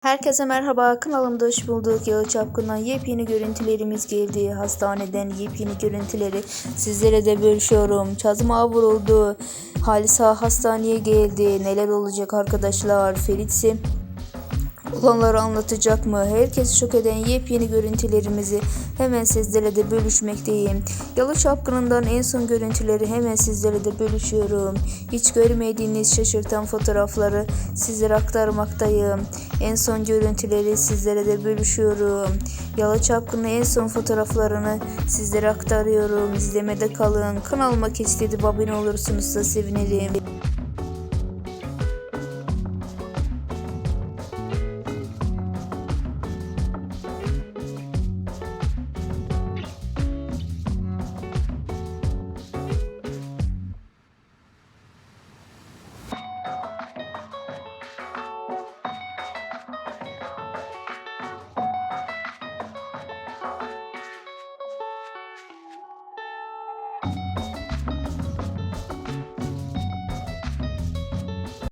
Herkese merhaba kanalımda hoş bulduk. Yalı Çapkın'dan yepyeni görüntülerimiz geldi. Hastaneden yepyeni görüntüleri sizlere de bölüşüyorum. Çazıma vuruldu. Halisa hastaneye geldi. Neler olacak arkadaşlar? Ferit'si olanları anlatacak mı? Herkes şok eden yepyeni görüntülerimizi hemen sizlerle de bölüşmekteyim. Yalı Çapkını'ndan en son görüntüleri hemen sizlerle de bölüşüyorum. Hiç görmediğiniz şaşırtan fotoğrafları sizlere aktarmaktayım. En son görüntüleri sizlere de bölüşüyorum. Yalı Çapkın'ın en son fotoğraflarını sizlere aktarıyorum. İzlemede kalın. Kanalıma keşfedip abone olursunuz da sevinirim.